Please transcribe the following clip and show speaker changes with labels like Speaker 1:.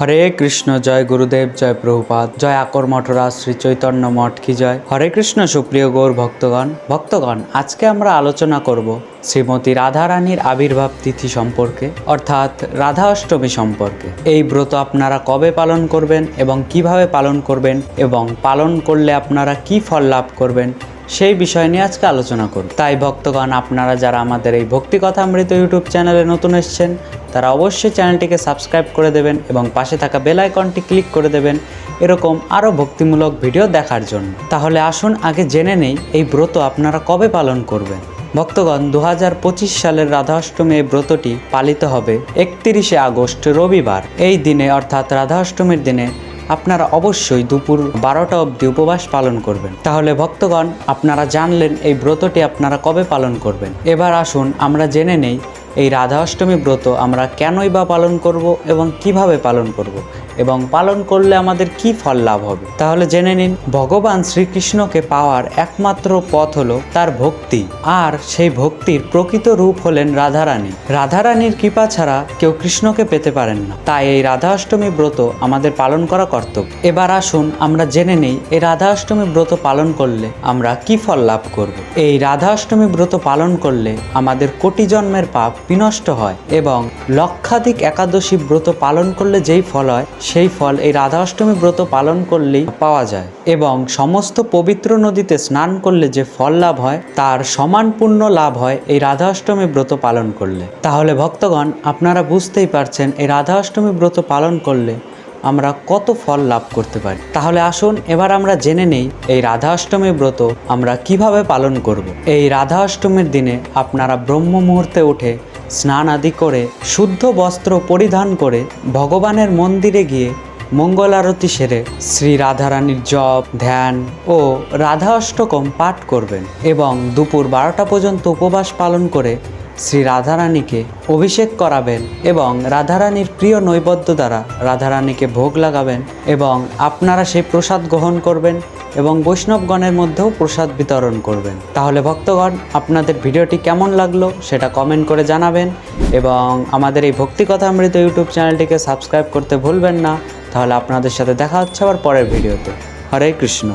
Speaker 1: হরে কৃষ্ণ, জয় গুরুদেব, জয় প্রভুপাদ, জয় আকর মঠরাজ শ্রী চৈতন্য মঠ কি জয়? হরে কৃষ্ণ, সুপ্রিয় গৌর ভক্তগণ। ভক্তগণ, আজকে আমরা আলোচনা করব শ্রীমতী রাধারানীর আবির্ভাব তিথি সম্পর্কে, অর্থাৎ রাধা অষ্টমী সম্পর্কে। এই ব্রত আপনারা কবে পালন করবেন এবং কীভাবে পালন করবেন এবং পালন করলে আপনারা কি ফল লাভ করবেন, সেই বিষয় নিয়ে আজকে আলোচনা করব। তাই ভক্তগণ, আপনারা যারা আমাদের এই ভক্তি কথা অমৃত ইউটিউব চ্যানেলে নতুন এসেছেন তারা অবশ্যই চ্যানেলটিকে সাবস্ক্রাইব করে দেবেন এবং পাশে থাকা বেল আইকনটি ক্লিক করে দেবেন এরকম আরও ভক্তিমূলক ভিডিও দেখার জন্য। তাহলে আসুন আগে জেনে নেই এই ব্রত আপনারা কবে পালন করবেন। ভক্তগণ দু হাজার পঁচিশ সালের রাধাষ্টমী এই ব্রতটি পালিত হবে একত্রিশে আগস্ট, রবিবার। এই দিনে, অর্থাৎ রাধাষ্টমীর দিনে আপনারা অবশ্যই দুপুর বারোটা অবধি উপবাস পালন করবেন। তাহলে ভক্তগণ, আপনারা জানলেন এই ব্রতটি আপনারা কবে পালন করবেন। এবার আসুন আমরা জেনে নেই এই রাধা অষ্টমী ব্রত আমরা কেনই বা পালন করব এবং কীভাবে পালন করব? এবং পালন করলে আমাদের কি ফল লাভ হবে? তাহলে জেনে নিন, ভগবান শ্রীকৃষ্ণকে পাওয়ার একমাত্র পথ হলো তার ভক্তি। আর সেই ভক্তির প্রকৃত রূপ হলেন রাধারানী। রাধারানীর কৃপা ছাড়া কেউ কৃষ্ণকে পেতে পারেন না। তাই এই রাধা অষ্টমী ব্রত আমাদের পালন করা কর্তব্য। এবার আসুন আমরা জেনে নেই, এই রাধা অষ্টমী ব্রত পালন করলে আমরা কি ফল লাভ করব? এই রাধা অষ্টমী ব্রত পালন করলে আমাদের কোটি জন্মের পাপ বিনষ্ট হয় এবং লক্ষাধিক একাদশী ব্রত পালন করলে যেই ফল হয়, সেই ফল এই রাধা অষ্টমী ব্রত পালন করলেই পাওয়া যায় এবং সমস্ত পবিত্র নদীতে স্নান করলে যে ফল লাভ হয়, তার সমান পূর্ণ লাভ হয় এই রাধা অষ্টমী ব্রত পালন করলে তাহলে ভক্তগণ, আপনারা বুঝতেই পারছেন এই রাধা অষ্টমী ব্রত পালন করলে আমরা কত ফল লাভ করতে পারি তাহলে আসুন এবার আমরা জেনে নেই এই রাধা অষ্টমী ব্রত আমরা কীভাবে পালন করব। এই রাধা অষ্টমীর দিনে আপনারা ব্রহ্ম মুহূর্তে উঠে স্নান আদি করে, শুদ্ধ বস্ত্র পরিধান করে ভগবানের মন্দিরে গিয়ে মঙ্গল আরতি সেরে শ্রী রাধারানীর জপ, ধ্যান ও রাধা অষ্টকম পাঠ করবেন এবং দুপুর বারোটা পর্যন্ত উপবাস পালন করে শ্রী রাধারানীকে অভিষেক করাবেন এবং রাধারানীর প্রিয় নৈবেদ্য দ্বারা রাধারানীকে ভোগ লাগাবেন এবং আপনারা সেই প্রসাদ গ্রহণ করবেন। এবং বৈষ্ণবগণের মধ্যেও প্রসাদ বিতরণ করবেন। তাহলে ভক্তগণ, আপনাদের ভিডিওটি কেমন লাগল সেটা কমেন্ট করে জানাবেন এবং আমাদের এই ভক্তি কথা অমৃত ইউটিউব চ্যানেলটিকে সাবস্ক্রাইব করতে ভুলবেন না। তাহলে আপনাদের সাথে দেখা হচ্ছে আবার পরের ভিডিওতে। হরে কৃষ্ণ।